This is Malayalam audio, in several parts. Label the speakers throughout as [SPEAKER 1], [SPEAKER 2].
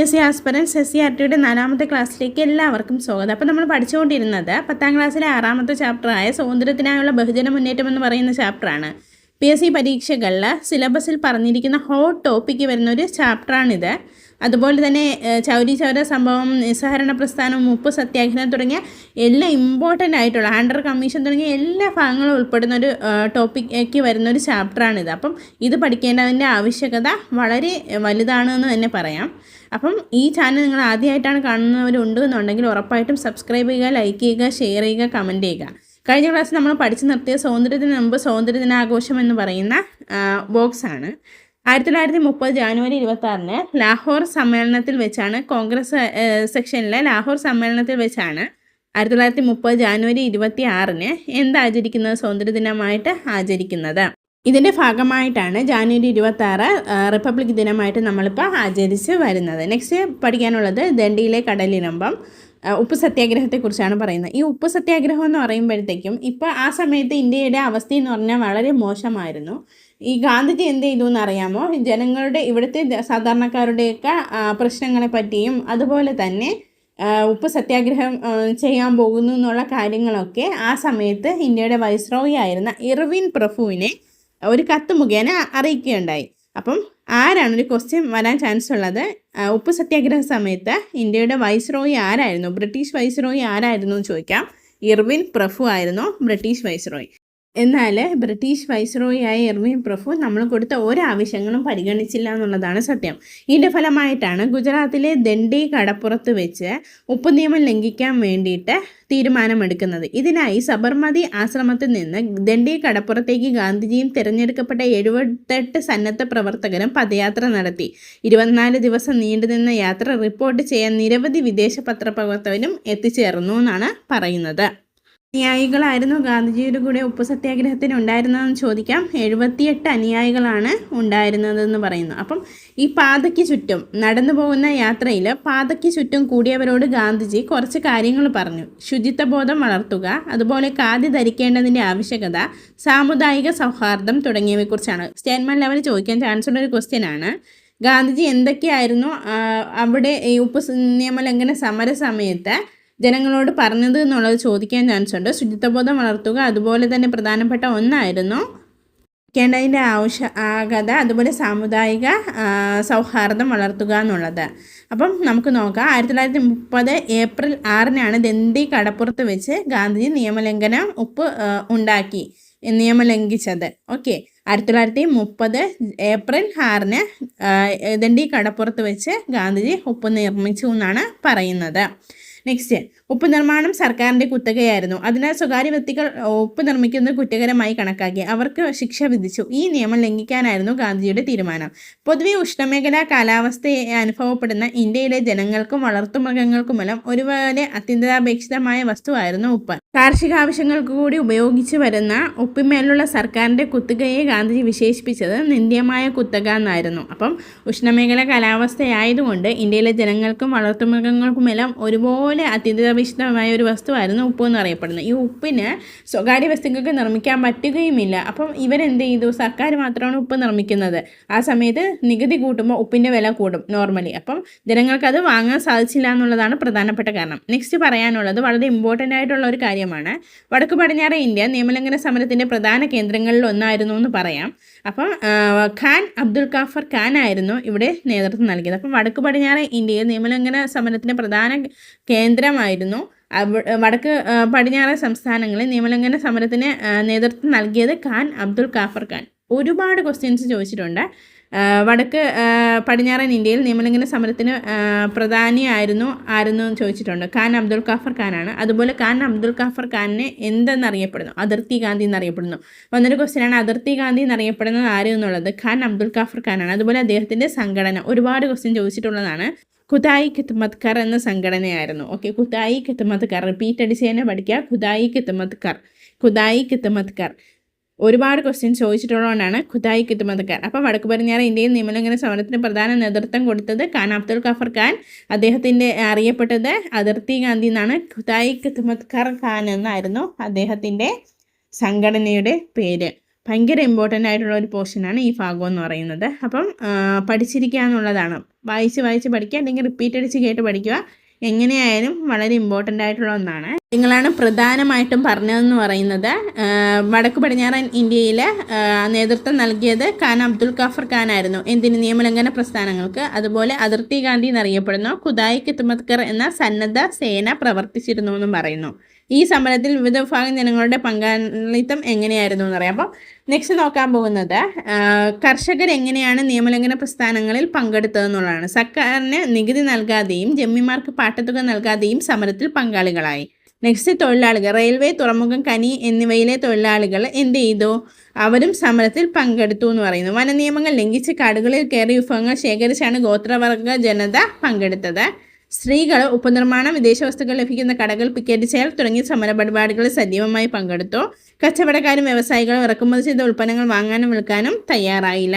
[SPEAKER 1] S C aspirants S C R ടിയുടെ നാലാമത്തെ ക്ലാസ്സിലേക്ക് എല്ലാവർക്കും സ്വാഗതം. അപ്പോൾ നമ്മൾ പഠിച്ചുകൊണ്ടിരുന്നത് പത്താം ക്ലാസ്സിലെ ആറാമത്തെ ചാപ്റ്ററായ സ്വാതന്ത്ര്യത്തിനായുള്ള ബഹുജന മുന്നേറ്റം എന്ന് പറയുന്ന ചാപ്റ്ററാണ്. പി എസ് സി പരീക്ഷകളിൽ സിലബസിൽ പറഞ്ഞിരിക്കുന്ന ഹോട്ട് ടോപ്പിക്ക് വരുന്ന ഒരു ചാപ്റ്ററാണിത്. അതുപോലെ തന്നെ ചൗരി ചൗര സംഭവം നിസ്സഹരണ പ്രസ്ഥാനം ഉപ്പ് സത്യാഗ്രഹം തുടങ്ങിയ എല്ലാ ഇമ്പോർട്ടന്റ് ആയിട്ടുള്ള ഹാൻഡർ കമ്മീഷൻ തുടങ്ങിയ എല്ലാ ഭാഗങ്ങളും ഉൾപ്പെടുന്ന ഒരു ടോപ്പിക്ക് വരുന്ന ഒരു ചാപ്റ്ററാണിത്. അപ്പം ഇത് പഠിക്കേണ്ടതിന്റെ ആവശ്യകത വളരെ വലുതാണ് എന്ന് തന്നെ പറയാം. അപ്പം ഈ ചാനൽ നിങ്ങൾ ആദ്യമായിട്ടാണ് കാണുന്നവരുണ്ട് എന്നുണ്ടെങ്കിൽ ഉറപ്പായിട്ടും സബ്സ്ക്രൈബ് ചെയ്യുക ലൈക്ക് ചെയ്യുക ഷെയർ ചെയ്യുക കമന്റ് ചെയ്യുക. കഴിഞ്ഞ ക്ലാസ്സിൽ നമ്മൾ പഠിച്ചു നിർത്തിയ സ്വാതന്ത്ര്യത്തിന് മുമ്പ് സ്വാതന്ത്ര്യ ദിനാഘോഷം എന്ന് പറയുന്ന ബോക്സ് ആണ്. ആയിരത്തി തൊള്ളായിരത്തി മുപ്പത് ജാനുവരി ഇരുപത്തി ആറിന് ലാഹോർ സമ്മേളനത്തിൽ വെച്ചാണ് കോൺഗ്രസ് സെക്ഷനിലെ ലാഹോർ സമ്മേളനത്തിൽ വെച്ചാണ് ആയിരത്തി തൊള്ളായിരത്തി മുപ്പത് ജാനുവരി ഇരുപത്തി ആറിന് എന്താചരിക്കുന്നത് സ്വാതന്ത്ര്യദിനമായിട്ട് ദിനമായിട്ട് ആചരിക്കുന്നത്. ഇതിന്റെ ഭാഗമായിട്ടാണ് ജാനുവരി ഇരുപത്തി ആറ് റിപ്പബ്ലിക് ദിനമായിട്ട് നമ്മളിപ്പോൾ ആചരിച്ച് വരുന്നത്. നെക്സ്റ്റ് പഠിക്കാനുള്ളത് ദണ്ഡിയിലെ കടലിരമ്പം. ഉപ്പ് സത്യാഗ്രഹത്തെക്കുറിച്ചാണ് പറയുന്നത്. ഈ ഉപ്പ് സത്യാഗ്രഹം എന്ന് പറയുമ്പോഴത്തേക്കും ഇപ്പോൾ ആ സമയത്ത് ഇന്ത്യയുടെ അവസ്ഥ എന്ന് പറഞ്ഞാൽ വളരെ മോശമായിരുന്നു. ഈ ഗാന്ധിജി എന്ത് ചെയ്തു എന്നറിയാമോ? ജനങ്ങളുടെ ഇവിടുത്തെ സാധാരണക്കാരുടെയൊക്കെ പ്രശ്നങ്ങളെ പറ്റിയും അതുപോലെ തന്നെ ഉപ്പ് സത്യാഗ്രഹം ചെയ്യാൻ പോകുന്നു എന്നുള്ള കാര്യങ്ങളൊക്കെ ആ സമയത്ത് ഇന്ത്യയുടെ വൈസ്രോയി ആയിരുന്ന ഇർവിൻ പ്രഭുവിനെ ഒരു കത്ത് മുഖേന അറിയിക്കുകയുണ്ടായി. അപ്പം ആരാണ് ഒരു ക്വസ്റ്റ്യൻ വരാൻ ചാൻസ് ഉള്ളത്? ഉപ്പ് സത്യാഗ്രഹ സമയത്ത് ഇന്ത്യയുടെ വൈസ്രോയി ആരായിരുന്നു? ബ്രിട്ടീഷ് വൈസ്രോയി ആരായിരുന്നു എന്ന് ചോദിക്കാം. ഇർവിൻ പ്രഫു ആയിരുന്നു ബ്രിട്ടീഷ് വൈസ്രോയി എന്നാൽ ബ്രിട്ടീഷ് വൈസ്രോയി ആയ എർവിൻ പ്രഭു നമ്മൾ കൊടുത്ത ഒരാവശ്യങ്ങളും പരിഗണിച്ചില്ല എന്നുള്ളതാണ് സത്യം. ഇതിന്റെ ഫലമായിട്ടാണ് ഗുജറാത്തിലെ ദണ്ഡി കടപ്പുറത്ത് വെച്ച് ഉപ്പ് നിയമം ലംഘിക്കാൻ വേണ്ടിയിട്ട് തീരുമാനമെടുക്കുന്നത്. ഇതിനായി സബർമതി ആശ്രമത്തിൽ നിന്ന് ദണ്ഡി കടപ്പുറത്തേക്ക് ഗാന്ധിജിയും തിരഞ്ഞെടുക്കപ്പെട്ട എഴുപത്തെട്ട് സന്നദ്ധ പ്രവർത്തകരും പദയാത്ര നടത്തി. ഇരുപത്തിനാല് ദിവസം നീണ്ടുനിന്ന യാത്ര റിപ്പോർട്ട് ചെയ്യാൻ നിരവധി വിദേശ പത്രപ്രവർത്തകരും എത്തിച്ചേർന്നു എന്നാണ് പറയുന്നത്. അനുയായികളായിരുന്നു. ഗാന്ധിജിയുടെ കൂടെ ഉപ്പ് സത്യാഗ്രഹത്തിന് ഉണ്ടായിരുന്നതെന്ന് ചോദിക്കാം. എഴുപത്തിയെട്ട് അനുയായികളാണ് ഉണ്ടായിരുന്നതെന്ന് പറയുന്നു. അപ്പം ഈ പാതയ്ക്ക് ചുറ്റും നടന്നു പോകുന്ന യാത്രയിൽ പാതയ്ക്ക് ചുറ്റും കൂടിയവരോട് ഗാന്ധിജി കുറച്ച് കാര്യങ്ങൾ പറഞ്ഞു. ശുചിത്വബോധം വളർത്തുക അതുപോലെ കാതി ധരിക്കേണ്ടതിന്റെ ആവശ്യകത സാമുദായിക സൗഹാർദ്ദം തുടങ്ങിയവയെക്കുറിച്ചാണ്. സ്റ്റേറ്റ്മെന്റ് ലെവൽ ചോദിക്കാൻ ചാൻസ് ഉള്ള ഒരു ക്വസ്റ്റ്യൻ ആണ്. ഗാന്ധിജി എന്തൊക്കെയായിരുന്നു? അവിടെ ഈ ഉപ്പ് നിയമലംഘന സമര സമയത്ത് ജനങ്ങളോട് പറഞ്ഞത് എന്നുള്ളത് ചോദിക്കാൻ ചാൻസ് ഉണ്ട്. ശുചിത്വബോധം വളർത്തുക അതുപോലെ തന്നെ പ്രധാനപ്പെട്ട ഒന്നായിരുന്നു കേണ്ടതിന്റെ ആവശ്യ ആകത അതുപോലെ സാമുദായിക സൗഹാർദ്ദം വളർത്തുക എന്നുള്ളത്. അപ്പം നമുക്ക് നോക്കാം. ആയിരത്തി തൊള്ളായിരത്തി മുപ്പത് ഏപ്രിൽ ആറിനാണ് ദന്തി കടപ്പുറത്ത് വെച്ച് ഗാന്ധിജി നിയമലംഘനം ഉപ്പ് ഉണ്ടാക്കി നിയമം ലംഘിച്ചത് ഓക്കെ. ആയിരത്തി തൊള്ളായിരത്തി മുപ്പത് ഏപ്രിൽ ആറിന് ദണ്ഡി കടപ്പുറത്ത് വെച്ച് ഗാന്ധിജി ഉപ്പ് നിർമ്മിച്ചു എന്നാണ് പറയുന്നത്. നെക്സ്റ്റ് ഉപ്പ് നിർമ്മാണം സർക്കാരിന്റെ കുത്തകയായിരുന്നു. അതിനാൽ സ്വകാര്യ വ്യക്തികൾ ഉപ്പ് നിർമ്മിക്കുന്നത് കുറ്റകരമായി കണക്കാക്കി. അവർക്ക് ശിക്ഷ വിധിച്ചു. ഈ നിയമം ലംഘിക്കാനായിരുന്നു ഗാന്ധിജിയുടെ തീരുമാനം. പൊതുവെ ഉഷ്ണമേഖലാ കാലാവസ്ഥയെ അനുഭവപ്പെടുന്ന ഇന്ത്യയിലെ ജനങ്ങൾക്കും വളർത്തുമൃഗങ്ങൾക്കുമെല്ലാം ഒരുപോലെ അത്യന്താപേക്ഷിതമായ വസ്തുവായിരുന്നു ഉപ്പ്. കാർഷിക ആവശ്യങ്ങൾക്ക് കൂടി ഉപയോഗിച്ചു വരുന്ന ഉപ്പിന്മേലുള്ള സർക്കാരിന്റെ കുത്തകയെ ഗാന്ധിജി വിശേഷിപ്പിച്ചത് നിന്ദ്യമായ കുത്തക എന്നായിരുന്നു. അപ്പം ഉഷ്ണമേഖല കാലാവസ്ഥയായതുകൊണ്ട് ഇന്ത്യയിലെ ജനങ്ങൾക്കും വളർത്തുമൃഗങ്ങൾക്കുമെല്ലാം ഒരുപോലെ അത്യന്താപേക്ഷിതമായ ഒരു വസ്തുവായിരുന്നു ഉപ്പ് എന്ന് അറിയപ്പെടുന്നത്. ഈ ഉപ്പിന് സ്വകാര്യ വസ്തുക്കൾക്ക് നിർമ്മിക്കാൻ പറ്റുകയുമില്ല. അപ്പം ഇവരെന്ത് ചെയ്തു? സർക്കാർ മാത്രമാണ് ഉപ്പ് നിർമ്മിക്കുന്നത്. ആ സമയത്ത് നികുതി കൂട്ടുമ്പോൾ ഉപ്പിന്റെ വില കൂടും നോർമലി അപ്പം ജനങ്ങൾക്ക് അത് വാങ്ങാൻ സാധിച്ചില്ല എന്നുള്ളതാണ് പ്രധാനപ്പെട്ട കാരണം. നെക്സ്റ്റ് പറയാനുള്ളത് വളരെ ഇമ്പോർട്ടന്റ് ആയിട്ടുള്ള ഒരു കാര്യമാണ്. വടക്ക് പടിഞ്ഞാറ് ഇന്ത്യ നിയമലംഘന സമരത്തിന്റെ പ്രധാന കേന്ദ്രങ്ങളിൽ ഒന്നായിരുന്നു എന്ന് പറയാം. അപ്പം ആ, ഖാൻ അബ്ദുൽ ഖാഫർ ഖാൻ ആയിരുന്നു ഇവിടെ നേതൃത്വം നൽകിയത്. അപ്പം വടക്ക് പടിഞ്ഞാറ് ഇന്ത്യയിൽ നിയമലംഘന സമരത്തിന്റെ പ്രധാന കേന്ദ്രമായിരുന്നു. വടക്ക് പടിഞ്ഞാറ് സംസ്ഥാനങ്ങളിൽ നിയമലംഘന സമരത്തിന് നേതൃത്വം നൽകിയത് ഖാൻ അബ്ദുൽ ഖാഫർ ഖാൻ. ഒരുപാട് ക്വസ്റ്റ്യൻസ് ചോദിച്ചിട്ടുണ്ട്. വടക്ക് പടിഞ്ഞാറൻ ഇന്ത്യയിൽ നിയമലംഘന സമരത്തിന് പ്രധാനിയായിരുന്നു പ്രധാനിയായിരുന്നു എന്ന് ചോദിച്ചിട്ടുണ്ട്. ഖാൻ അബ്ദുൽ ഖാഫർ ഖാനാണ്. അതുപോലെ ഖാൻ അബ്ദുൽ ഖാഫർ ഖാനിനെ എന്തെന്നറിയപ്പെടുന്നു? അതിർത്തി ഗാന്ധി എന്നറിയപ്പെടുന്നു. വന്നൊരു ക്വസ്റ്റ്യനാണ് അതിർത്തി ഗാന്ധി എന്നറിയപ്പെടുന്നത് ആര് എന്നുള്ളത്? ഖാൻ അബ്ദുൽ ഖാഫർ ഖാനാണ്. അതുപോലെ അദ്ദേഹത്തിന്റെ സംഘടന ഒരുപാട് ക്വസ്റ്റ്യൻ ചോദിച്ചിട്ടുള്ളതാണ്. ഖുദായി കിത്മത്കർ എന്ന സംഘടനയായിരുന്നു. ഓക്കെ ഖുദായി കിത്മത്കർ റിപ്പീറ്റ് അടിച്ച് തന്നെ പഠിക്കുക. ഖുദായി കിത്മത്കർ ഖുദായി ഖിത്മത് കർ ഒരുപാട് ക്വസ്റ്റ്യൻസ് ചോദിച്ചിട്ടുള്ളതുകൊണ്ടാണ് ഖുദായി കിത്തുമതക്കാർ കർ അപ്പോൾ വടക്ക് പടിഞ്ഞാറ് ഇന്ത്യയിൽ നിയമലംഘന സമരത്തിന് പ്രധാന നേതൃത്വം കൊടുത്തത് ഖാൻ അബ്ദുൽ ഖഫർ ഖാൻ. അദ്ദേഹത്തിന്റെ അറിയപ്പെട്ടത് അതിർത്തി ഗാന്ധി എന്നാണ്. ഖുദായി കിത്തുമത്കാർ ഖാൻ എന്നായിരുന്നു അദ്ദേഹത്തിന്റെ സംഘടനയുടെ പേര്. ഭയങ്കര ഇമ്പോർട്ടന്റ് ആയിട്ടുള്ള ഒരു പോർഷനാണ് ഈ ഭാഗം എന്ന് പറയുന്നത്. അപ്പം പഠിച്ചിരിക്കുക എന്നുള്ളതാണ്. വായിച്ച് വായിച്ച് പഠിക്കുക അല്ലെങ്കിൽ റിപ്പീറ്റ് അടിച്ച് കേട്ട് പഠിക്കുക. എങ്ങനെയായാലും വളരെ ഇമ്പോർട്ടന്റ് ആയിട്ടുള്ള ഒന്നാണ്. നിങ്ങളാണ് പ്രധാനമായിട്ടും പറഞ്ഞതെന്ന് പറയുന്നത്. വടക്ക് പടിഞ്ഞാറൻ ഇന്ത്യയിൽ നേതൃത്വം നൽകിയത് ഖാൻ അബ്ദുൽ ഖാഫർ ഖാൻ ആയിരുന്നു. എന്തിന് നിയമലംഘന പ്രസ്ഥാനങ്ങൾക്ക്? അതുപോലെ അതിർത്തി ഗാന്ധി എന്നറിയപ്പെടുന്ന ഖുദായി കിത്മത്കർ എന്ന സന്നദ്ധ സേന പ്രവർത്തിച്ചിരുന്നു എന്നും പറയുന്നു. ഈ സമരത്തിൽ വിവിധ വിഭാഗം ജനങ്ങളുടെ പങ്കാളിത്തം എങ്ങനെയായിരുന്നു എന്നറിയാം അപ്പം നെക്സ്റ്റ് നോക്കാൻ പോകുന്നത് കർഷകർ എങ്ങനെയാണ് നിയമലംഘന പ്രസ്ഥാനങ്ങളിൽ പങ്കെടുത്തതെന്നുള്ളതാണ് സർക്കാരിന് നികുതി നൽകാതെയും ജമ്മിമാർക്ക് പാട്ടത്തുക നൽകാതെയും സമരത്തിൽ പങ്കാളികളായി. നെക്സ്റ്റ് തൊഴിലാളികൾ റെയിൽവേ തുറമുഖം കനി എന്നിവയിലെ തൊഴിലാളികൾ എന്ത് ചെയ്തു? അവരും സമരത്തിൽ പങ്കെടുത്തു എന്ന് പറയുന്നു. വനനിയമങ്ങൾ ലംഘിച്ച് കാടുകളിൽ കയറി വിഭവങ്ങൾ ശേഖരിച്ചാണ് ഗോത്രവർഗ ജനത പങ്കെടുത്തത്. സ്ത്രീകൾ ഉപനിർമ്മാണം വിദേശ വസ്തുക്കൾ ലഭിക്കുന്ന കടകൾ പിക്കറ്റ് ചെയ്യൽ തുടങ്ങിയ സമര പരിപാടികളിൽ സജീവമായി പങ്കെടുത്തു. കച്ചവടക്കാരും വ്യവസായികളും ഇറക്കുമതി ചെയ്ത ഉൽപ്പന്നങ്ങൾ വാങ്ങാനും വിൽക്കാനും തയ്യാറായില്ല.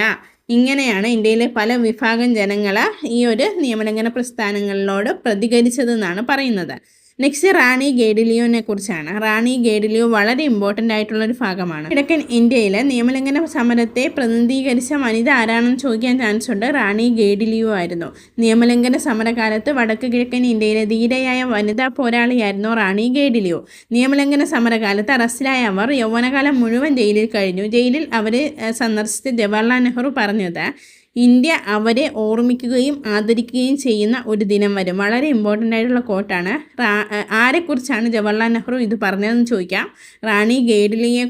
[SPEAKER 1] ഇങ്ങനെയാണ് ഇന്ത്യയിലെ പല വിഭാഗം ജനങ്ങൾ ഈ ഒരു നിയമലംഘന പ്രസ്ഥാനങ്ങളിലോട് പ്രതികരിച്ചതെന്നാണ് പറയുന്നത്. നെക്സ്റ്റ് റാണി ഗേഡിലിയോനെ കുറിച്ചാണ്. റാണി ഗേഡിലിയോ വളരെ ഇമ്പോർട്ടന്റ് ആയിട്ടുള്ള ഒരു ഭാഗമാണ്. കിഴക്കൻ ഇന്ത്യയിലെ നിയമലംഘന സമരത്തെ പ്രതിനിധീകരിച്ച വനിത ആരാണെന്ന് ചോദിക്കാൻ ചാൻസ് ഉണ്ട്. റാണി ഗേഡിലിയോ ആയിരുന്നു. നിയമലംഘന സമരകാലത്ത് വടക്ക് കിഴക്കൻ ഇന്ത്യയിലെ ധീരയായ വനിതാ പോരാളിയായിരുന്നു റാണി ഗേഡിലിയോ നിയമലംഘന സമരകാലത്ത് അറസ്റ്റിലായ അവർ യൗവനകാലം മുഴുവൻ ജയിലിൽ കഴിഞ്ഞു. ജയിലിൽ അവരെ സന്ദർശിച്ച ജവഹർലാൽ നെഹ്റു പറഞ്ഞത് ഇന്ത്യ അവരെ ഓർമ്മിക്കുകയും ആദരിക്കുകയും ചെയ്യുന്ന ഒരു ദിനം വരും. വളരെ ഇമ്പോർട്ടന്റ് ആയിട്ടുള്ള കോട്ടാണ് ആരെക്കുറിച്ചാണ് ജവഹർലാൽ നെഹ്റു ഇത് പറഞ്ഞതെന്ന് ചോദിക്കാം. റാണി ഗേഡിലിയെ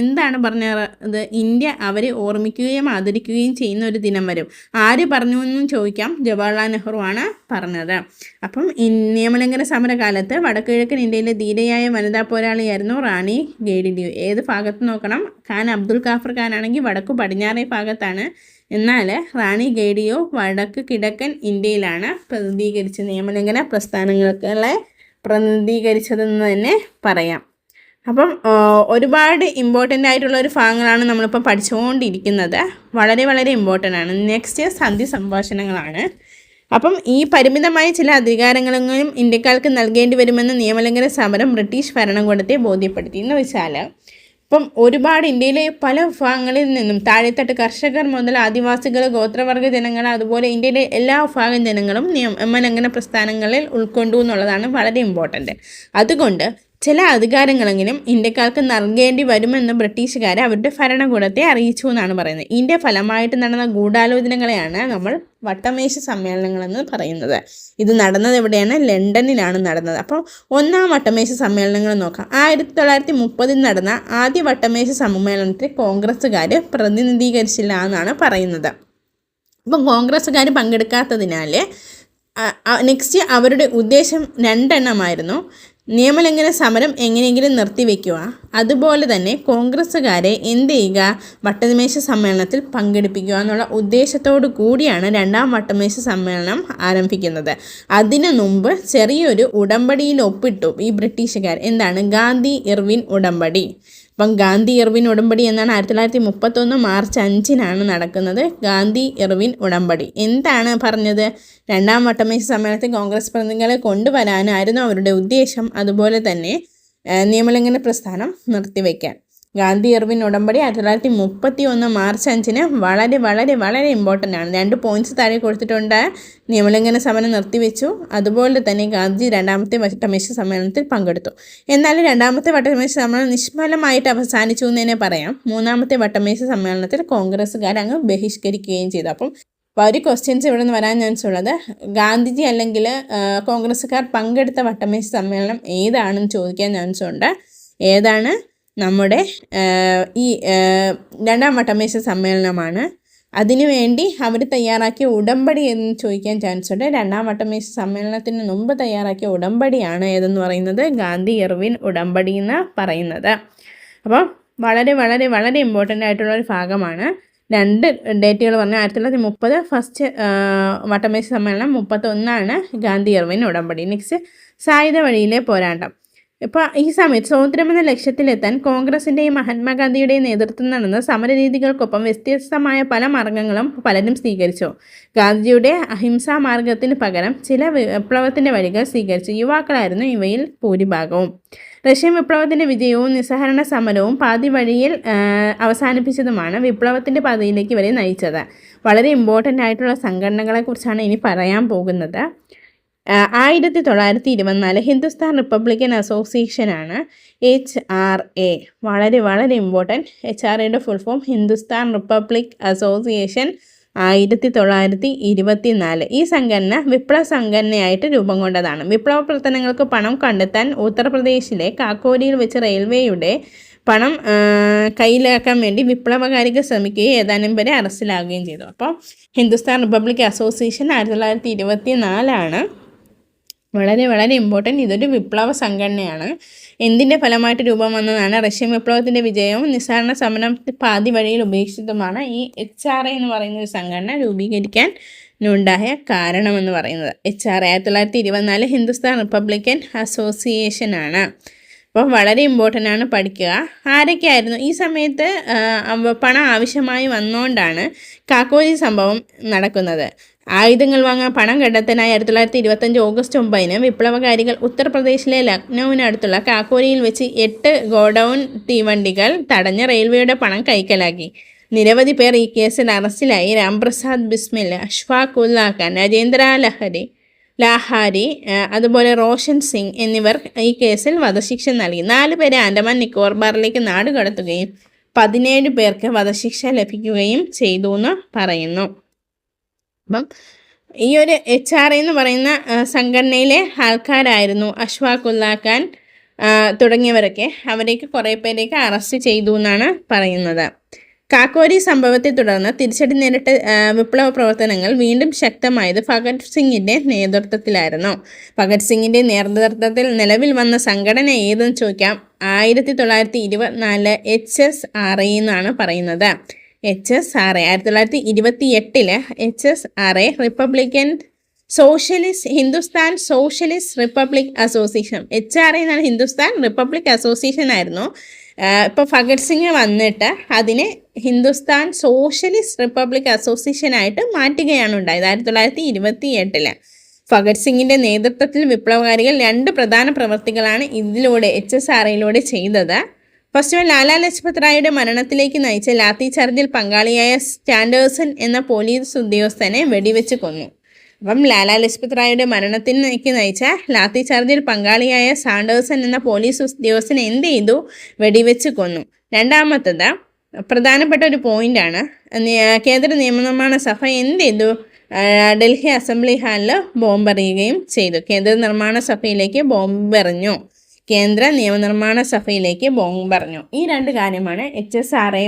[SPEAKER 1] എന്താണ് പറഞ്ഞത്? ഇന്ത്യ അവരെ ഓർമ്മിക്കുകയും ആദരിക്കുകയും ചെയ്യുന്ന ഒരു ദിനം വരും. ആര് പറഞ്ഞു എന്നും ചോദിക്കാം. ജവഹർലാൽ നെഹ്റു ആണ് പറഞ്ഞത്. അപ്പം നിയമലംഘന സമരകാലത്ത് വടക്കുകിഴക്കൻ ഇന്ത്യയിലെ ധീരയായ വനിതാ പോരാളിയായിരുന്നു റാണി ഗേഡിലിയു ഏത് ഭാഗത്ത് നോക്കണം? ഖാൻ അബ്ദുൽ ഖാഫർ ഖാൻ ആണെങ്കിൽ വടക്കു പടിഞ്ഞാറേ ഭാഗത്താണ് എന്നാൽ റാണി ഗേഡിയോ വടക്ക് കിഴക്കൻ ഇന്ത്യയിലാണ് പ്രതിനിധീകരിച്ച നിയമലംഘന പ്രസ്ഥാനങ്ങളെ പ്രതിനിധീകരിച്ചതെന്ന് തന്നെ പറയാം. അപ്പം ഒരുപാട് ഇമ്പോർട്ടന്റ് ആയിട്ടുള്ള ഒരു ഭാഗങ്ങളാണ് നമ്മളിപ്പോൾ പഠിച്ചുകൊണ്ടിരിക്കുന്നത്. വളരെ വളരെ ഇമ്പോർട്ടന്റ് ആണ്. നെക്സ്റ്റ് സന്ധി സംഭാഷണങ്ങളാണ്. അപ്പം ഈ പരിമിതമായ ചില അധികാരങ്ങളെങ്കിലും ഇന്ത്യക്കാർക്ക് നൽകേണ്ടി വരുമെന്ന് നിയമലംഘന സമരം ബ്രിട്ടീഷ് ഭരണകൂടത്തെ ബോധ്യപ്പെടുത്തി. എന്ന് വെച്ചാൽ ഇപ്പം ഒരുപാട് ഇന്ത്യയിലെ പല ഭാഗങ്ങളിൽ നിന്നും താഴെത്തട്ട് കർഷകർ മുതൽ ആദിവാസികൾ ഗോത്രവർഗ ജനങ്ങൾ അതുപോലെ ഇന്ത്യയിലെ എല്ലാ വിഭാഗം ജനങ്ങളും നിയമലംഘന പ്രസ്ഥാനങ്ങളിൽ ഉൾക്കൊണ്ടു എന്നുള്ളതാണ് വളരെ ഇമ്പോർട്ടന്റ് അതുകൊണ്ട് ചില അധികാരങ്ങളെങ്കിലും ഇന്ത്യക്കാർക്ക് നൽകേണ്ടി വരുമെന്ന് ബ്രിട്ടീഷുകാർ അവരുടെ ഭരണകൂടത്തെ അറിയിച്ചു എന്നാണ് പറയുന്നത്. ഇതിന്റെ ഫലമായിട്ട് നടന്ന ഗൂഢാലോചനകളെയാണ് നമ്മൾ വട്ടമേശ സമ്മേളനങ്ങളെന്ന് പറയുന്നത്. ഇത് നടന്നത് എവിടെയാണ്? ലണ്ടനിലാണ് നടന്നത്. അപ്പോൾ ഒന്നാം വട്ടമേശ സമ്മേളനങ്ങൾ നോക്കാം. ആയിരത്തി തൊള്ളായിരത്തി മുപ്പതിൽ നടന്ന ആദ്യ വട്ടമേശ സമ്മേളനത്തിൽ കോൺഗ്രസ്സുകാർ പ്രതിനിധീകരിച്ചില്ല എന്നാണ് പറയുന്നത്. അപ്പം കോൺഗ്രസ്സുകാർ പങ്കെടുക്കാത്തതിനാൽ നെക്സ്റ്റ് അവരുടെ ഉദ്ദേശം രണ്ടെണ്ണമായിരുന്നു. നിയമലംഘന സമരം എങ്ങനെയെങ്കിലും നിർത്തിവെക്കുക അതുപോലെ തന്നെ കോൺഗ്രസ്സുകാരെ എന്ത് ചെയ്യുക? വട്ടമേശ സമ്മേളനത്തിൽ പങ്കെടുപ്പിക്കുക എന്നുള്ള ഉദ്ദേശത്തോടു കൂടിയാണ് രണ്ടാം വട്ടമേശ സമ്മേളനം ആരംഭിക്കുന്നത്. അതിനു മുമ്പ് ചെറിയൊരു ഉടമ്പടിയിൽ ഒപ്പിട്ടു ഈ ബ്രിട്ടീഷുകാർ. എന്താണ്? ഗാന്ധി ഇർവിൻ ഉടമ്പടി. അപ്പം ഗാന്ധി ഇർവിൻ ഉടമ്പടി എന്നാണ് ആയിരത്തി തൊള്ളായിരത്തി മുപ്പത്തൊന്ന് മാർച്ച് അഞ്ചിനാണ് നടക്കുന്നത്. ഗാന്ധി ഇർവിൻ ഉടമ്പടി. എന്താണ് പറഞ്ഞത്? രണ്ടാം വട്ടമേശ സമ്മേളനത്തിൽ കോൺഗ്രസ് പ്രതിനിധികളെ കൊണ്ടുവരാനായിരുന്നു അവരുടെ ഉദ്ദേശം. അതുപോലെ തന്നെ നിയമലംഘന പ്രസ്ഥാനം നിർത്തിവെക്കാൻ ഗാന്ധി ഇർവിൻ ഉടമ്പടി ആയിരത്തി തൊള്ളായിരത്തി മുപ്പത്തി ഒന്ന് മാർച്ച് അഞ്ചിന് വളരെ വളരെ വളരെ ഇമ്പോർട്ടന്റ് ആണ്. രണ്ട് പോയിന്റ്സ് താഴെ കൊടുത്തിട്ടുണ്ട്. നിയമലംഘന സമരം നിർത്തിവെച്ചു. അതുപോലെ തന്നെ ഗാന്ധി രണ്ടാമത്തെ വട്ടമേശ സമ്മേളനത്തിൽ പങ്കെടുത്തു. എന്നാൽ രണ്ടാമത്തെ വട്ടമേശ സമ്മേളനം നിഷ്ഫലമായിട്ട് അവസാനിച്ചു എന്ന് തന്നെ പറയാം. മൂന്നാമത്തെ വട്ടമേശ സമ്മേളനത്തിൽ കോൺഗ്രസ്സുകാർ അങ്ങ് ബഹിഷ്കരിക്കുകയും ചെയ്തു. അപ്പം അപ്പോൾ ഒരു ക്വസ്റ്റ്യൻസ് ഇവിടെ നിന്ന് വരാൻ ചാൻസ് ഉള്ളത്. ഗാന്ധിജി അല്ലെങ്കിൽ കോൺഗ്രസ്സുകാർ പങ്കെടുത്ത വട്ടമേശ സമ്മേളനം ഏതാണെന്ന് ചോദിക്കാൻ ചാൻസ് ഉണ്ട്. ഏതാണ്? നമ്മുടെ ഈ രണ്ടാം വട്ടമേശ സമ്മേളനമാണ്. അതിനുവേണ്ടി അവർ തയ്യാറാക്കിയ ഉടമ്പടി എന്ന് ചോദിക്കാൻ ചാൻസ് ഉണ്ട്. രണ്ടാം വട്ടമേശ സമ്മേളനത്തിന് മുമ്പ് തയ്യാറാക്കിയ ഉടമ്പടിയാണ് ഏതെന്ന് പറയുന്നത്? ഗാന്ധി എർവിൻ ഉടമ്പടി എന്ന് പറയുന്നത്. അപ്പോൾ വളരെ വളരെ വളരെ ഇമ്പോർട്ടന്റ് ആയിട്ടുള്ള ഒരു ഭാഗമാണ്. രണ്ട് ഡേറ്റുകൾ പറഞ്ഞാൽ ആയിരത്തി തൊള്ളായിരത്തി മുപ്പത് ഫസ്റ്റ് വട്ടമേശ സമ്മേളനം മുപ്പത്തൊന്നാണ് ഗാന്ധി എർവിൻ ഉടമ്പടി. നെക്സ്റ്റ് സായുധ വഴിയിലെ പോരാട്ടം. ഇപ്പോൾ ഈ സമയത്ത് സ്വാതന്ത്ര്യം എന്ന ലക്ഷ്യത്തിലെത്താൻ കോൺഗ്രസിന്റെയും മഹാത്മാഗാന്ധിയുടെയും നേതൃത്വം നടന്ന സമരരീതികൾക്കൊപ്പം വ്യത്യസ്തമായ പല മാർഗങ്ങളും പലരും സ്വീകരിച്ചു. ഗാന്ധിജിയുടെ അഹിംസാ മാർഗത്തിന് പകരം ചില വിപ്ലവത്തിന്റെ വഴികൾ സ്വീകരിച്ചു. യുവാക്കളായിരുന്നു ഇവയിൽ ഭൂരിഭാഗവും. റഷ്യൻ വിപ്ലവത്തിന്റെ വിജയവും നിസ്സഹരണ സമരവും പാതി വഴിയിൽ അവസാനിപ്പിച്ചതുമാണ് വിപ്ലവത്തിന്റെ പാതയിലേക്ക് ഇവരെ നയിച്ചത്. വളരെ ഇമ്പോർട്ടന്റ് ആയിട്ടുള്ള സംഘടനകളെക്കുറിച്ചാണ് ഇനി പറയാൻ പോകുന്നത്. ആയിരത്തി തൊള്ളായിരത്തി ഇരുപത്തിനാല് ഹിന്ദുസ്ഥാൻ റിപ്പബ്ലിക്കൻ അസോസിയേഷനാണ് എച്ച് ആർ എ. വളരെ വളരെ ഇമ്പോർട്ടന്റ് എച്ച് ആർ എയുടെ full form Hindustan republic association ആയിരത്തി തൊള്ളായിരത്തി ഇരുപത്തി നാല് ഈ സംഘടന വിപ്ലവ സംഘടനയായിട്ട് രൂപം കൊണ്ടതാണ്. വിപ്ലവ പ്രവർത്തനങ്ങൾക്ക് പണം കണ്ടെത്താൻ ഉത്തർപ്രദേശിലെ കാക്കോരിയിൽ വെച്ച് റെയിൽവേയുടെ പണം കയ്യിലാക്കാൻ വേണ്ടി വിപ്ലവകാരികൾ ശ്രമിക്കുകയും ഏതാനും പേരെ അറസ്റ്റിലാകുകയും ചെയ്തു. അപ്പോൾ ഹിന്ദുസ്ഥാൻ റിപ്പബ്ലിക് അസോസിയേഷൻ ആയിരത്തി തൊള്ളായിരത്തി ഇരുപത്തി നാലാണ് വളരെ വളരെ ഇമ്പോർട്ടന്റ് ഇതൊരു വിപ്ലവ സംഘടനയാണ്. എന്തിന്റെ ഫലമായിട്ട് രൂപം വന്നതാണ്? റഷ്യൻ വിപ്ലവത്തിന്റെ വിജയവും നിസ്സാരണ സമരം പാതി വഴിയിൽ ഉപേക്ഷിച്ചതുമാണ് ഈ എച്ച് ആർ എ എന്ന് പറയുന്ന ഒരു സംഘടന രൂപീകരിക്കാൻ ഉണ്ടായ കാരണമെന്ന് പറയുന്നത്. എച്ച് ആർ ആയിരത്തി തൊള്ളായിരത്തി ഇരുപത്തിനാല് ഹിന്ദുസ്ഥാൻ റിപ്പബ്ലിക്കൻ അസോസിയേഷനാണ് അപ്പോൾ വളരെ ഇമ്പോർട്ടന്റ് ആണ് പഠിക്കുക. ആരൊക്കെയായിരുന്നു? ഈ സമയത്ത് പണം ആവശ്യമായി വന്നുകൊണ്ടാണ് കാക്കോജി സംഭവം നടക്കുന്നത്. ആയുധങ്ങൾ വാങ്ങാൻ പണം കണ്ടെത്താനായി ആയിരത്തി തൊള്ളായിരത്തി ഇരുപത്തഞ്ച് ഓഗസ്റ്റ് ഒമ്പതിന് വിപ്ലവകാരികൾ ഉത്തർപ്രദേശിലെ ലക്നൌവിനടുത്തുള്ള കാക്കോരിയിൽ വെച്ച് എട്ട് ഗോഡൌൺ തീവണ്ടികൾ തടഞ്ഞ റെയിൽവേയുടെ പണം കൈക്കലാക്കി. നിരവധി പേർ ഈ കേസിൽ അറസ്റ്റിലായി. രാംപ്രസാദ് ബിസ്മിൽ അഷ്ഫാഖ് ഉല്ലാഖാൻ രാജേന്ദ്ര ലഹരി ലാഹാരി അതുപോലെ റോഷൻ സിംഗ് എന്നിവർ ഈ കേസിൽ വധശിക്ഷ നൽകി. നാല് പേരെ ആൻഡമാൻ നിക്കോർബാറിലേക്ക് നാട് കടത്തുകയും പതിനേഴ് പേർക്ക് വധശിക്ഷ ലഭിക്കുകയും ചെയ്തു എന്ന് പറയുന്നു. അപ്പം ഈ ഒരു എച്ച് ആർ എന്ന് പറയുന്ന സംഘടനയിലെ ആൾക്കാരായിരുന്നു അഷ്വാഖുല്ലാ ഖാൻ തുടങ്ങിയവരൊക്കെ. അവരേക്ക് കുറേ പേരെയൊക്കെ അറസ്റ്റ് ചെയ്തു എന്നാണ് പറയുന്നത്. കാക്കോരി സംഭവത്തെ തുടർന്ന് തിരിച്ചടി നേരിട്ട വിപ്ലവ പ്രവർത്തനങ്ങൾ വീണ്ടും ശക്തമായത് ഭഗത് സിംഗിന്റെ നേതൃത്വത്തിലായിരുന്നു. ഭഗത് സിംഗിന്റെ നേതൃത്വത്തിൽ നിലവിൽ വന്ന സംഘടന ഏതെന്ന് ചോദിക്കാം? ആയിരത്തി തൊള്ളായിരത്തി ഇരുപത്തിനാല് എച്ച് എസ് ആർ എന്നാണ് പറയുന്നത്. H S R A. ആയിരത്തി തൊള്ളായിരത്തി ഇരുപത്തി എട്ടിൽ H S R A republican socialist Hindustan socialist republic association. H R A എന്നാണ് ഹിന്ദുസ്ഥാൻ റിപ്പബ്ലിക് അസോസിയേഷൻ ആയിരുന്നു. ഇപ്പോൾ ഭഗത് സിംഗ് വന്നിട്ട് അതിനെ ഹിന്ദുസ്ഥാൻ സോഷ്യലിസ്റ്റ് റിപ്പബ്ലിക് അസോസിയേഷനായിട്ട് മാറ്റുകയാണ് ഉണ്ടായത്. ആയിരത്തി തൊള്ളായിരത്തി ഇരുപത്തി എട്ടിൽ ഭഗത് സിംഗിന്റെ നേതൃത്വത്തിൽ വിപ്ലവകാരികൾ രണ്ട് പ്രധാന പ്രവർത്തികളാണ് ഇതിലൂടെ എച്ച് എസ് ആർ എയിലൂടെ ചെയ്തത്. ഫസ്റ്റ് ലാലാ ലജ്പത് റായിയുടെ മരണത്തിലേക്ക് നയിച്ച ലാത്തി ചാർജിൽ പങ്കാളിയായ സ്റ്റാൻഡേഴ്സൺ എന്ന പോലീസ് ഉദ്യോഗസ്ഥനെ വെടിവെച്ച് കൊന്നു. അപ്പം ലാലാ ലജ്പത് റായിയുടെ മരണത്തിലേക്ക് നയിച്ച ലാത്തി ചാർജിൽ പങ്കാളിയായ സാൻഡേഴ്സൺ എന്ന പോലീസ് ഉദ്യോഗസ്ഥൻ എന്ത് ചെയ്തു? വെടിവെച്ച് കൊന്നു. രണ്ടാമത്തത് പ്രധാനപ്പെട്ട ഒരു പോയിന്റാണ്. കേന്ദ്ര നിയമനിർമ്മാണ സഭ എന്ത് ചെയ്തു? ഡൽഹി അസംബ്ലി ഹാളിൽ ബോംബെറിയുകയും ചെയ്തു. കേന്ദ്ര നിർമ്മാണ സഭയിലേക്ക് ബോംബെറിഞ്ഞു. കേന്ദ്ര നിയമനിർമ്മാണ സഭയിലേക്ക് ബോംബെറിഞ്ഞു. ഈ രണ്ട് കാര്യമാണ് എച്ച് എസ് ആർ എ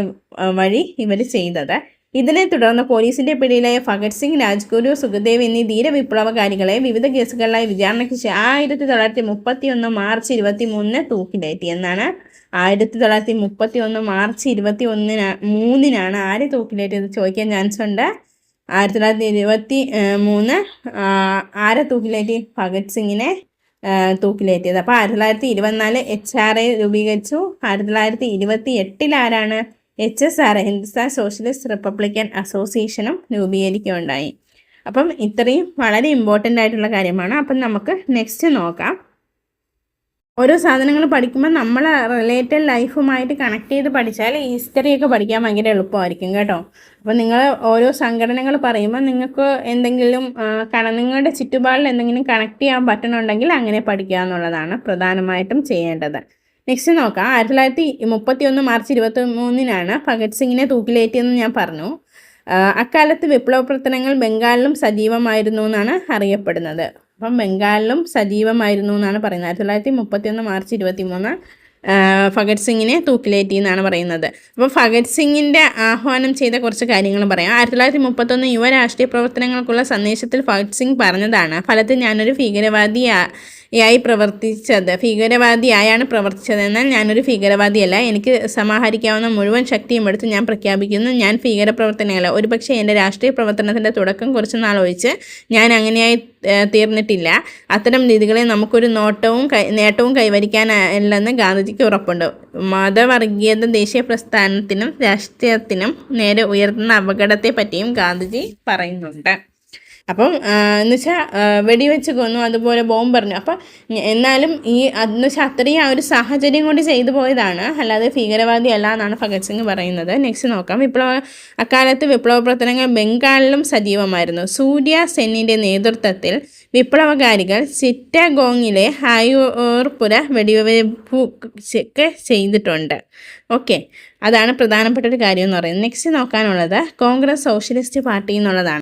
[SPEAKER 1] വഴി ഇവർ ചെയ്തത്. ഇതിനെ തുടർന്ന് പോലീസിന്റെ പിടിയിലായ ഭഗത് സിംഗ് രാജ്ഗുരു സുഖദേവ് എന്നീ ധീരവിപ്ലവകാരികളെ വിവിധ കേസുകളിലായി വിചാരണയ്ക്ക് ആയിരത്തി തൊള്ളായിരത്തി മുപ്പത്തി ഒന്ന് മാർച്ച് ഇരുപത്തി മൂന്നിന് തൂക്കിലേറ്റി. എന്നാണ് ആയിരത്തി തൊള്ളായിരത്തി മുപ്പത്തി ഒന്ന് മാർച്ച് ഇരുപത്തി ഒന്നിന് മൂന്നിനാണ് ആര് തൂക്കിലേറ്റിയത്? ചോദിക്കാൻ ചാൻസ് ഉണ്ട്. ആയിരത്തി തൊള്ളായിരത്തി ഇരുപത്തി മൂന്ന് ആരെ തൂക്കിലേറ്റി? ഭഗത് സിംഗിനെ തൂക്കിലേറ്റിയത്. അപ്പോൾ ആയിരത്തി തൊള്ളായിരത്തി ഇരുപത്തിനാല് എച്ച് ആർ എ രൂപീകരിച്ചു. ആയിരത്തി തൊള്ളായിരത്തി ഇരുപത്തി എട്ടിൽ ആരാണ് H S R Hindustan socialist republican അസോസിയേഷനും രൂപീകരിക്കുകയുണ്ടായി. അപ്പം ഇത്രയും വളരെ ഇമ്പോർട്ടന്റ് ആയിട്ടുള്ള കാര്യമാണ്. അപ്പം നമുക്ക് നെക്സ്റ്റ് നോക്കാം. ഓരോ സാധനങ്ങൾ പഠിക്കുമ്പോൾ നമ്മൾ റിലേറ്റഡ് ലൈഫുമായിട്ട് കണക്ട് ചെയ്ത് പഠിച്ചാൽ ഹിസ്റ്ററിയൊക്കെ പഠിക്കാൻ ഭയങ്കര എളുപ്പമായിരിക്കും കേട്ടോ. അപ്പോൾ നിങ്ങൾ ഓരോ സംഘടനകൾ പറയുമ്പോൾ നിങ്ങൾക്ക് എന്തെങ്കിലും നിങ്ങളുടെ ചുറ്റുപാടിൽ എന്തെങ്കിലും കണക്ട് ചെയ്യാൻ പറ്റണമെങ്കിൽ അങ്ങനെ പഠിക്കുക എന്നുള്ളതാണ് പ്രധാനമായിട്ടും ചെയ്യേണ്ടത്. നെക്സ്റ്റ് നോക്കാം. ആയിരത്തി തൊള്ളായിരത്തി മുപ്പത്തി ഒന്ന് മാർച്ച് ഇരുപത്തി മൂന്നിനാണ് ഭഗത് സിംഗിനെ തൂക്കിലേറ്റിയെന്ന് ഞാൻ പറഞ്ഞു. അക്കാലത്ത് വിപ്ലവ പ്രവർത്തനങ്ങൾ ബംഗാളിലും സജീവമായിരുന്നു എന്നാണ് അറിയപ്പെടുന്നത്. അപ്പം ബംഗാളിലും സജീവമായിരുന്നു എന്നാണ് പറയുന്നത്. ആയിരത്തി തൊള്ളായിരത്തി മുപ്പത്തി ഒന്ന് മാർച്ച് ഇരുപത്തി മൂന്ന് ഭഗത് സിംഗിനെ തൂക്കിലേറ്റി എന്നാണ് പറയുന്നത്. അപ്പോൾ ഭഗത് സിംഗിന്റെ ആഹ്വാനം ചെയ്ത കുറച്ച് കാര്യങ്ങൾ പറയാം. ആയിരത്തി തൊള്ളായിരത്തി മുപ്പത്തൊന്ന് യുവ രാഷ്ട്രീയ പ്രവർത്തനങ്ങൾക്കുള്ള സന്ദേശത്തിൽ ഭഗത് സിംഗ് പറഞ്ഞതാണ് ഫലത്തിൽ ഞാനൊരു ഭീകരവാദിയാ യായി പ്രവർത്തിച്ചത്. ഭീകരവാദിയായാണ് പ്രവർത്തിച്ചത്. എന്നാൽ ഞാനൊരു ഭീകരവാദിയല്ല. എനിക്ക് സമാഹരിക്കാവുന്ന മുഴുവൻ ശക്തിയും എടുത്ത് ഞാൻ പ്രഖ്യാപിക്കുന്നു. ഞാൻ ഭീകരപ്രവർത്തനമല്ല ഒരുപക്ഷെ എന്റെ രാഷ്ട്രീയ പ്രവർത്തനത്തിന്റെ തുടക്കം കുറച്ച് നാൾ ഒഴിച്ച് ഞാൻ അങ്ങനെയായി തീർന്നിട്ടില്ല. അത്തരം രീതികളെ നമുക്കൊരു നോട്ടവും നേട്ടവും കൈവരിക്കാനല്ലെന്ന് ഗാന്ധിജിക്ക് ഉറപ്പുണ്ട്. മതവർഗീയത ദേശീയ പ്രസ്ഥാനത്തിനും രാഷ്ട്രീയത്തിനും നേരെ ഉയർത്തുന്ന അപകടത്തെപ്പറ്റിയും ഗാന്ധിജി പറയുന്നുണ്ട്. അപ്പം എന്ന് വെച്ചാൽ വെടിവെച്ച് കൊന്നു അതുപോലെ ബോംബെറിഞ്ഞു. അപ്പം എന്നാലും ഈ എന്ന് വെച്ചാൽ അത്രയും ആ ഒരു സാഹചര്യം കൊണ്ട് ചെയ്തു പോയതാണ്. അല്ലാതെ ഭീകരവാദി അല്ല എന്നാണ് ഭഗത് സിംഗ് പറയുന്നത്. നെക്സ്റ്റ് നോക്കാം. വിപ്ലവ അക്കാലത്ത് വിപ്ലവ പ്രവർത്തനങ്ങൾ ബംഗാളിലും സജീവമായിരുന്നു. സൂര്യ സെന്നിന്റെ നേതൃത്വത്തിൽ വിപ്ലവകാരികൾ ചിറ്റഗോങ്ങിലെ ഹായൂർപുര വെടിവെപ്പൊക്കെ ചെയ്തിട്ടുണ്ട്. ഓക്കെ അതാണ് പ്രധാനപ്പെട്ട ഒരു കാര്യം എന്ന് പറയുന്നത്. നെക്സ്റ്റ് നോക്കാനുള്ളത് കോൺഗ്രസ് സോഷ്യലിസ്റ്റ് പാർട്ടി എന്നുള്ളതാണ്.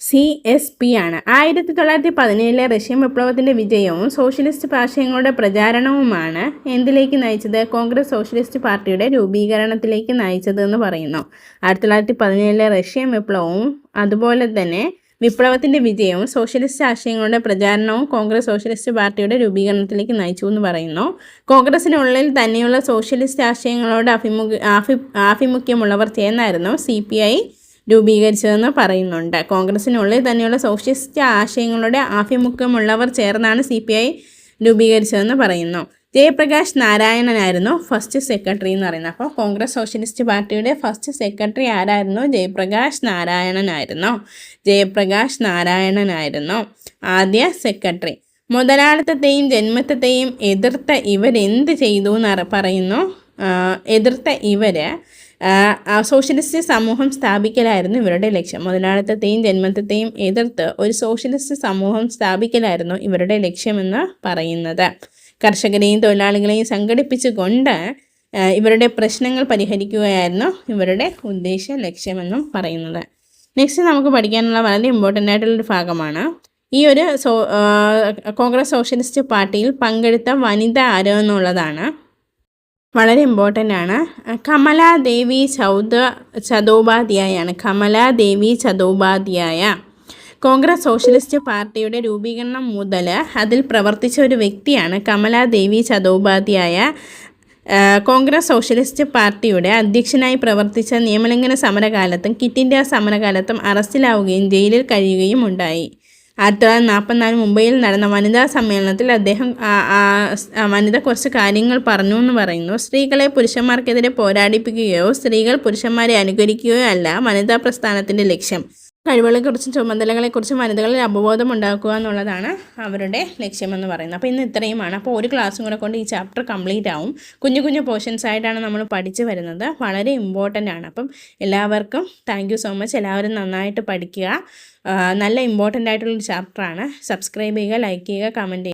[SPEAKER 1] സി എസ് പി ആണ്. ആയിരത്തി തൊള്ളായിരത്തി പതിനേഴിലെ റഷ്യൻ വിപ്ലവത്തിന്റെ വിജയവും സോഷ്യലിസ്റ്റ് ആശയങ്ങളുടെ പ്രചാരണവുമാണ് എന്തിലേക്ക് നയിച്ചത്? കോൺഗ്രസ് സോഷ്യലിസ്റ്റ് പാർട്ടിയുടെ രൂപീകരണത്തിലേക്ക് നയിച്ചത് എന്ന് പറയുന്നു. ആയിരത്തി തൊള്ളായിരത്തി പതിനേഴിലെ റഷ്യൻ വിപ്ലവവും അതുപോലെ തന്നെ വിപ്ലവത്തിന്റെ വിജയവും സോഷ്യലിസ്റ്റ് ആശയങ്ങളുടെ പ്രചാരണവും കോൺഗ്രസ് സോഷ്യലിസ്റ്റ് പാർട്ടിയുടെ രൂപീകരണത്തിലേക്ക് നയിച്ചു എന്ന് പറയുന്നു. കോൺഗ്രസിനുള്ളിൽ തന്നെയുള്ള സോഷ്യലിസ്റ്റ് ആശയങ്ങളോട് അഭിമുഖ ആഭി ആഭിമുഖ്യമുള്ളവർ ചേർന്നായിരുന്നു സി പി ഐ രൂപീകരിച്ചതെന്ന് പറയുന്നുണ്ട്. കോൺഗ്രസിനുള്ളിൽ തന്നെയുള്ള സോഷ്യലിസ്റ്റ് ആശയങ്ങളുടെ ആഭിമുഖ്യമുള്ളവർ ചേർന്നാണ് സി പി ഐ രൂപീകരിച്ചതെന്ന് പറയുന്നു. ജയപ്രകാശ് നാരായണനായിരുന്നു ഫസ്റ്റ് സെക്രട്ടറി എന്ന് പറയുന്നത്. അപ്പോൾ കോൺഗ്രസ് സോഷ്യലിസ്റ്റ് പാർട്ടിയുടെ ഫസ്റ്റ് സെക്രട്ടറി ആരായിരുന്നു? ജയപ്രകാശ് നാരായണനായിരുന്നു. ജയപ്രകാശ് നാരായണനായിരുന്നു ആദ്യ സെക്രട്ടറി. മുതലാളിത്തത്തെയും ജന്മത്തെയും എതിർത്ത ഇവരെന്ത് ചെയ്തു എന്ന് പറയുന്നു. എതിർത്ത ഇവർ സോഷ്യലിസ്റ്റ് സമൂഹം സ്ഥാപിക്കലായിരുന്നു ഇവരുടെ ലക്ഷ്യം. മുതലാളിത്തത്തെയും ജന്മത്തെയും എതിർത്ത് ഒരു സോഷ്യലിസ്റ്റ് സമൂഹം സ്ഥാപിക്കലായിരുന്നു ഇവരുടെ ലക്ഷ്യമെന്ന് പറയുന്നത്. കർഷകരെയും തൊഴിലാളികളെയും സംഘടിപ്പിച്ചുകൊണ്ട് ഇവരുടെ പ്രശ്നങ്ങൾ പരിഹരിക്കുകയായിരുന്നു ഇവരുടെ ഉദ്ദേശ ലക്ഷ്യമെന്നും പറയുന്നത്. നെക്സ്റ്റ് നമുക്ക് പഠിക്കാനുള്ള വളരെ ഇമ്പോർട്ടന്റ് ആയിട്ടുള്ളൊരു ഭാഗമാണ്. ഈ ഒരു സോ കോൺഗ്രസ് സോഷ്യലിസ്റ്റ് പാർട്ടിയിൽ പങ്കെടുത്ത വനിത ആരോ എന്നുള്ളതാണ്. വളരെ ഇമ്പോർട്ടന്റ് ആണ്. കമലാദേവി ചൗദ ചതോപാധ്യായാണ്. കമലാദേവി ചതോപാധ്യായ. കോൺഗ്രസ് സോഷ്യലിസ്റ്റ് പാർട്ടിയുടെ രൂപീകരണം മുതൽ അതിൽ പ്രവർത്തിച്ച ഒരു വ്യക്തിയാണ് കമലാദേവി ചതോപാധ്യായ. കോൺഗ്രസ് സോഷ്യലിസ്റ്റ് പാർട്ടിയുടെ അധ്യക്ഷനായി പ്രവർത്തിച്ച നിയമലംഘന സമരകാലത്തും കിറ്റ് ഇന്ത്യ സമരകാലത്തും അറസ്റ്റിലാവുകയും ജയിലിൽ കഴിയുകയും ഉണ്ടായി. ആയിരത്തി തൊള്ളായിരത്തി നാൽപ്പത്തിനാല് മുംബൈയിൽ നടന്ന വനിതാ സമ്മേളനത്തിൽ അദ്ദേഹം വനിത കുറച്ച് കാര്യങ്ങൾ പറഞ്ഞു എന്ന് പറയുന്നു. സ്ത്രീകളെ പുരുഷന്മാർക്കെതിരെ പോരാടിപ്പിക്കുകയോ സ്ത്രീകൾ പുരുഷന്മാരെ അനുകരിക്കുകയോ അല്ല വനിതാ പ്രസ്ഥാനത്തിന്റെ ലക്ഷ്യം. കഴിവുകളെക്കുറിച്ചും ചുമതലകളെക്കുറിച്ചും വനിതകളിൽ അവബോധം ഉണ്ടാക്കുക എന്നുള്ളതാണ് അവരുടെ ലക്ഷ്യമെന്ന് പറയുന്നത്. അപ്പോൾ ഇന്ന് ഇത്രയുമാണ്. അപ്പോൾ ഒരു ക്ലാസ്സും കൂടെ കൊണ്ട് ഈ ചാപ്റ്റർ കംപ്ലീറ്റ് ആവും. കുഞ്ഞു കുഞ്ഞു പോർഷൻസ് ആയിട്ടാണ് നമ്മൾ പഠിച്ചു വരുന്നത്. വളരെ ഇമ്പോർട്ടന്റ് ആണ്. അപ്പം എല്ലാവർക്കും താങ്ക് സോ മച്ച് എല്ലാവരും നന്നായിട്ട് പഠിക്കുക. നല്ല ഇമ്പോർട്ടന്റ് ആയിട്ടുള്ളൊരു ചാപ്റ്ററാണ് സബ്സ്ക്രൈബ് ചെയ്യുക ലൈക്ക് ചെയ്യുക കമന്റ് ചെയ്യുക.